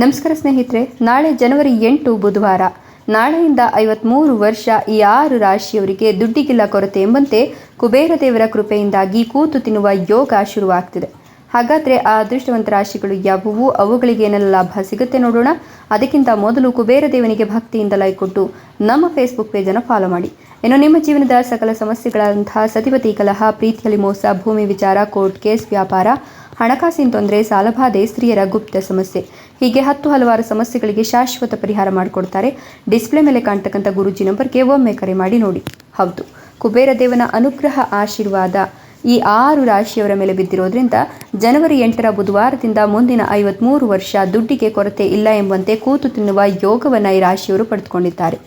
ನಮಸ್ಕಾರ ಸ್ನೇಹಿತರೆ, ನಾಳೆ ಜನವರಿ ಎಂಟು ಬುಧವಾರ. ನಾಳೆಯಿಂದ ಐವತ್ಮೂರು ವರ್ಷ ಈ ಆರು ರಾಶಿಯವರಿಗೆ ದುಡ್ಡಿಗಿಲ್ಲ ಕೊರತೆ ಎಂಬಂತೆ ಕುಬೇರ ದೇವರ ಕೃಪೆಯಿಂದಾಗಿ ಕೂತು ತಿನ್ನುವ ಯೋಗ ಶುರುವಾಗ್ತಿದೆ. ಹಾಗಾದರೆ ಆ ಅದೃಷ್ಟವಂತ ರಾಶಿಗಳು ಯಾವುವು? ಅವುಗಳಿಗೆ ಏನೆಲ್ಲ ಲಾಭ ಸಿಗುತ್ತೆ ನೋಡೋಣ. ಅದಕ್ಕಿಂತ ಮೊದಲು ಕುಬೇರ ದೇವನಿಗೆ ಭಕ್ತಿಯಿಂದ ಲೈಕ್ ಕೊಟ್ಟು ನಮ್ಮ ಫೇಸ್ಬುಕ್ ಪೇಜನ್ನು ಫಾಲೋ ಮಾಡಿ. ಇನ್ನು ನಿಮ್ಮ ಜೀವನದ ಸಕಲ ಸಮಸ್ಯೆಗಳಂತಹ ಸತಿಪತಿ ಕಲಹ, ಪ್ರೀತಿಯಲ್ಲಿ ಮೋಸ, ಭೂಮಿ ವಿಚಾರ ಕೋರ್ಟ್ ಕೇಸ್ ವ್ಯಾಪಾರ ಹಣಕಾಸಿನ ತೊಂದರೆ, ಸಾಲಬಾಧೆ, ಸ್ತ್ರೀಯರ ಗುಪ್ತ ಸಮಸ್ಯೆ. ಹೀಗೆ ಹತ್ತು ಹಲವಾರು ಸಮಸ್ಯೆಗಳಿಗೆ ಶಾಶ್ವತ ಪರಿಹಾರ ಮಾಡಿಕೊಡ್ತಾರೆ. ಡಿಸ್ಪ್ಲೇ ಮೇಲೆ ಕಾಣ್ತಕ್ಕಂಥ ಗುರುಜಿ ನಂಬರ್ಗೆ ಒಮ್ಮೆ ಕರೆ ಮಾಡಿ ನೋಡಿ. ಹೌದು, ಕುಬೇರ ದೇವನ ಅನುಗ್ರಹ ಆಶೀರ್ವಾದ ಈ ಆರು ರಾಶಿಯವರ ಮೇಲೆ ಬಿದ್ದಿರೋದ್ರಿಂದ ಜನವರಿ ಎಂಟರ ಬುಧವಾರದಿಂದ ಮುಂದಿನ ಐವತ್ಮೂರು ವರ್ಷ ದುಡ್ಡಿಗೆ ಕೊರತೆ ಇಲ್ಲ ಎಂಬಂತೆ ಕೂತು ತಿನ್ನುವ ಯೋಗವನ್ನು ಈ ರಾಶಿಯವರು ಪಡೆದುಕೊಂಡಿದ್ದಾರೆ.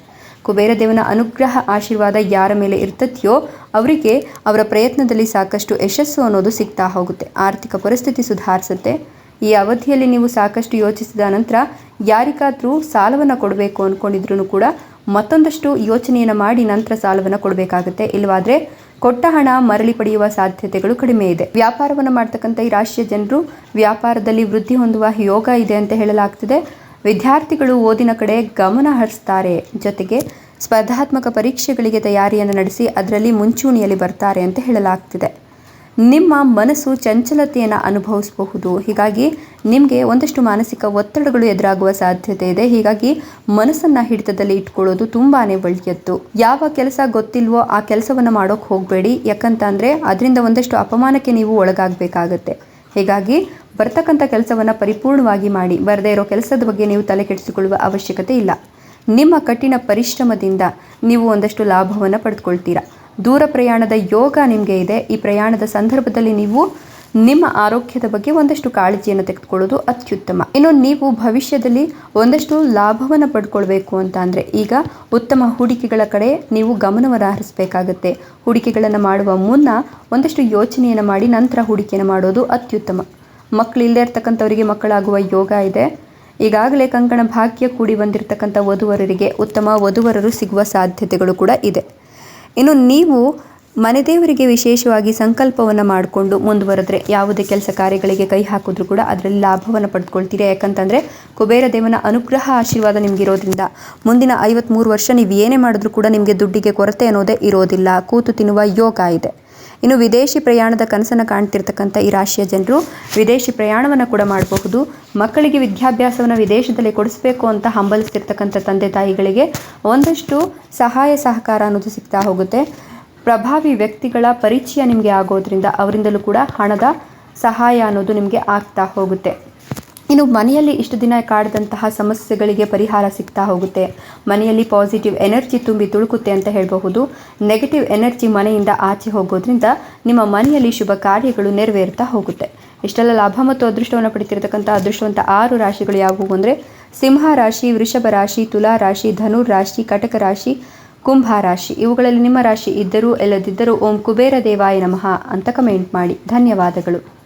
ಕುಬೇರ ದೇವನ ಅನುಗ್ರಹ ಆಶೀರ್ವಾದ ಯಾರ ಮೇಲೆ ಇರ್ತದೆಯೋ ಅವರಿಗೆ ಅವರ ಪ್ರಯತ್ನದಲ್ಲಿ ಸಾಕಷ್ಟು ಯಶಸ್ಸು ಅನ್ನೋದು ಸಿಗ್ತಾ ಹೋಗುತ್ತೆ. ಆರ್ಥಿಕ ಪರಿಸ್ಥಿತಿ ಸುಧಾರಿಸುತ್ತೆ. ಈ ಅವಧಿಯಲ್ಲಿ ನೀವು ಸಾಕಷ್ಟು ಯೋಚಿಸಿದ ನಂತರ ಯಾರಿಗಾದರೂ ಸಾಲವನ್ನು ಕೊಡಬೇಕು ಅಂದ್ಕೊಂಡಿದ್ರು ಕೂಡ ಮತ್ತೊಂದಷ್ಟು ಯೋಚನೆಯನ್ನು ಮಾಡಿ ನಂತರ ಸಾಲವನ್ನು ಕೊಡಬೇಕಾಗುತ್ತೆ. ಇಲ್ಲವಾದರೆ ಕೊಟ್ಟ ಹಣ ಮರಳಿ ಪಡೆಯುವ ಸಾಧ್ಯತೆಗಳು ಕಡಿಮೆ ಇದೆ. ವ್ಯಾಪಾರವನ್ನು ಮಾಡ್ತಕ್ಕಂಥ ಈ ರಾಶಿಯ ಜನರು ವ್ಯಾಪಾರದಲ್ಲಿ ವೃದ್ಧಿ ಹೊಂದುವ ಯೋಗ ಇದೆ ಅಂತ ಹೇಳಲಾಗ್ತಿದೆ. ವಿದ್ಯಾರ್ಥಿಗಳು ಓದಿನ ಕಡೆ ಗಮನ ಹರಿಸ್ತಾರೆ. ಜೊತೆಗೆ ಸ್ಪರ್ಧಾತ್ಮಕ ಪರೀಕ್ಷೆಗಳಿಗೆ ತಯಾರಿಯನ್ನು ನಡೆಸಿ ಅದರಲ್ಲಿ ಮುಂಚೂಣಿಯಲ್ಲಿ ಬರ್ತಾರೆ ಅಂತ ಹೇಳಲಾಗ್ತಿದೆ. ನಿಮ್ಮ ಮನಸ್ಸು ಚಂಚಲತೆಯನ್ನು ಅನುಭವಿಸಬಹುದು. ಹೀಗಾಗಿ ನಿಮಗೆ ಒಂದಷ್ಟು ಮಾನಸಿಕ ಒತ್ತಡಗಳು ಎದುರಾಗುವ ಸಾಧ್ಯತೆ ಇದೆ. ಹೀಗಾಗಿ ಮನಸ್ಸನ್ನು ಹಿಡಿತದಲ್ಲಿ ಇಟ್ಕೊಳ್ಳೋದು ತುಂಬಾ ಒಳ್ಳೆಯದ್ದು. ಯಾವ ಕೆಲಸ ಗೊತ್ತಿಲ್ವೋ ಆ ಕೆಲಸವನ್ನು ಮಾಡೋಕೆ ಹೋಗಬೇಡಿ. ಯಾಕಂತಂದರೆ ಅದರಿಂದ ಒಂದಷ್ಟು ಅಪಮಾನಕ್ಕೆ ನೀವು ಒಳಗಾಗಬೇಕಾಗತ್ತೆ. ಹೀಗಾಗಿ ಬರ್ತಕ್ಕಂಥ ಕೆಲಸವನ್ನು ಪರಿಪೂರ್ಣವಾಗಿ ಮಾಡಿ. ಬರದೇ ಇರೋ ಕೆಲಸದ ಬಗ್ಗೆ ನೀವು ತಲೆ ಕೆಡಿಸಿಕೊಳ್ಳುವ ಅವಶ್ಯಕತೆ ಇಲ್ಲ. ನಿಮ್ಮ ಕಠಿಣ ಪರಿಶ್ರಮದಿಂದ ನೀವು ಒಂದಷ್ಟು ಲಾಭವನ್ನು ಪಡೆದುಕೊಳ್ತೀರಾ ದೂರ ಪ್ರಯಾಣದ ಯೋಗ ನಿಮಗೆ ಇದೆ. ಈ ಪ್ರಯಾಣದ ಸಂದರ್ಭದಲ್ಲಿ ನೀವು ನಿಮ್ಮ ಆರೋಗ್ಯದ ಬಗ್ಗೆ ಒಂದಷ್ಟು ಕಾಳಜಿಯನ್ನು ತೆಗೆದುಕೊಳ್ಳೋದು ಅತ್ಯುತ್ತಮ. ಇನ್ನು ನೀವು ಭವಿಷ್ಯದಲ್ಲಿ ಒಂದಷ್ಟು ಲಾಭವನ್ನು ಪಡ್ಕೊಳ್ಬೇಕು ಅಂತ ಅಂದರೆ ಈಗ ಉತ್ತಮ ಹೂಡಿಕೆಗಳ ಕಡೆ ನೀವು ಗಮನವನ್ನು ಹರಿಸಬೇಕಾಗತ್ತೆ. ಹೂಡಿಕೆಗಳನ್ನು ಮಾಡುವ ಮುನ್ನ ಒಂದಷ್ಟು ಯೋಚನೆಯನ್ನು ಮಾಡಿ ನಂತರ ಹೂಡಿಕೆಯನ್ನು ಮಾಡೋದು ಅತ್ಯುತ್ತಮ. ಮಕ್ಕಳು ಇಲ್ಲದೇ ಇರ್ತಕ್ಕಂಥವರಿಗೆ ಮಕ್ಕಳಾಗುವ ಯೋಗ ಇದೆ. ಈಗಾಗಲೇ ಕಂಕಣ ಭಾಗ್ಯ ಕೂಡಿ ಬಂದಿರತಕ್ಕಂಥ ವಧುವರರಿಗೆ ಉತ್ತಮ ವಧುವರರು ಸಿಗುವ ಸಾಧ್ಯತೆಗಳು ಕೂಡ ಇದೆ. ಇನ್ನು ನೀವು ಮನೆದೇವರಿಗೆ ವಿಶೇಷವಾಗಿ ಸಂಕಲ್ಪವನ್ನು ಮಾಡಿಕೊಂಡು ಮುಂದುವರೆದ್ರೆ ಯಾವುದೇ ಕೆಲಸ ಕಾರ್ಯಗಳಿಗೆ ಕೈ ಹಾಕಿದ್ರೂ ಕೂಡ ಅದರಲ್ಲಿ ಲಾಭವನ್ನು ಪಡೆದುಕೊಳ್ತೀರಿ ಯಾಕಂತಂದರೆ ಕುಬೇರ ದೇವನ ಅನುಗ್ರಹ ಆಶೀರ್ವಾದ ನಿಮಗಿರೋದ್ರಿಂದ ಮುಂದಿನ ಐವತ್ತ್ಮೂರು ವರ್ಷ ನೀವು ಏನೇ ಮಾಡಿದ್ರೂ ಕೂಡ ನಿಮಗೆ ದುಡ್ಡಿಗೆ ಕೊರತೆ ಅನ್ನೋದೇ ಇರೋದಿಲ್ಲ. ಕೂತು ತಿನ್ನುವ ಯೋಗ ಇದೆ. ಇನ್ನು ವಿದೇಶಿ ಪ್ರಯಾಣದ ಕನಸನ್ನು ಕಾಣ್ತಿರ್ತಕ್ಕಂಥ ಈ ರಾಶಿಯ ಜನರು ವಿದೇಶಿ ಪ್ರಯಾಣವನ್ನು ಕೂಡ ಮಾಡಬಹುದು. ಮಕ್ಕಳಿಗೆ ವಿದ್ಯಾಭ್ಯಾಸವನ್ನು ವಿದೇಶದಲ್ಲಿ ಕೊಡಿಸಬೇಕು ಅಂತ ಹಂಬಲಿಸ್ತಿರ್ತಕ್ಕಂಥ ತಂದೆ ತಾಯಿಗಳಿಗೆ ಒಂದಷ್ಟು ಸಹಾಯ ಸಹಕಾರ ಅನ್ನೋದು ಸಿಗ್ತಾ ಹೋಗುತ್ತೆ. ಪ್ರಭಾವಿ ವ್ಯಕ್ತಿಗಳ ಪರಿಚಯ ನಿಮಗೆ ಆಗೋದ್ರಿಂದ ಅವರಿಂದಲೂ ಕೂಡ ಹಣದ ಸಹಾಯ ಅನ್ನೋದು ನಿಮಗೆ ಆಗ್ತಾ ಹೋಗುತ್ತೆ. ಇನ್ನು ಮನೆಯಲ್ಲಿ ಇಷ್ಟು ದಿನ ಕಾಡಿದಂತಹ ಸಮಸ್ಯೆಗಳಿಗೆ ಪರಿಹಾರ ಸಿಗ್ತಾ ಹೋಗುತ್ತೆ. ಮನೆಯಲ್ಲಿ ಪಾಸಿಟಿವ್ ಎನರ್ಜಿ ತುಂಬಿ ತುಳುಕುತ್ತೆ ಅಂತ ಹೇಳಬಹುದು. ನೆಗೆಟಿವ್ ಎನರ್ಜಿ ಮನೆಯಿಂದ ಆಚೆ ಹೋಗೋದ್ರಿಂದ ನಿಮ್ಮ ಮನೆಯಲ್ಲಿ ಶುಭ ಕಾರ್ಯಗಳು ನೆರವೇರ್ತಾ ಹೋಗುತ್ತೆ. ಇಷ್ಟೆಲ್ಲ ಲಾಭ ಮತ್ತು ಅದೃಷ್ಟವನ್ನು ಪಡಿತಿರ್ತಕ್ಕಂಥ ಅದೃಷ್ಟವಂತ ಆರು ರಾಶಿಗಳು ಯಾವುವು ಅಂದರೆ ಸಿಂಹ ರಾಶಿ, ವೃಷಭ ರಾಶಿ, ತುಲಾ ರಾಶಿ, ಧನುರ್ ರಾಶಿ, ಕಟಕ ರಾಶಿ, ಕುಂಭ ರಾಶಿ. ಇವುಗಳಲ್ಲಿ ನಿಮ್ಮ ರಾಶಿ ಇದ್ದರೂ, ಎಲ್ಲದಿದ್ದರೂ ಓಂ ಕುಬೇರ ದೇವಾಯ ನಮಃ ಅಂತ ಕಮೆಂಟ್ ಮಾಡಿ. ಧನ್ಯವಾದಗಳು.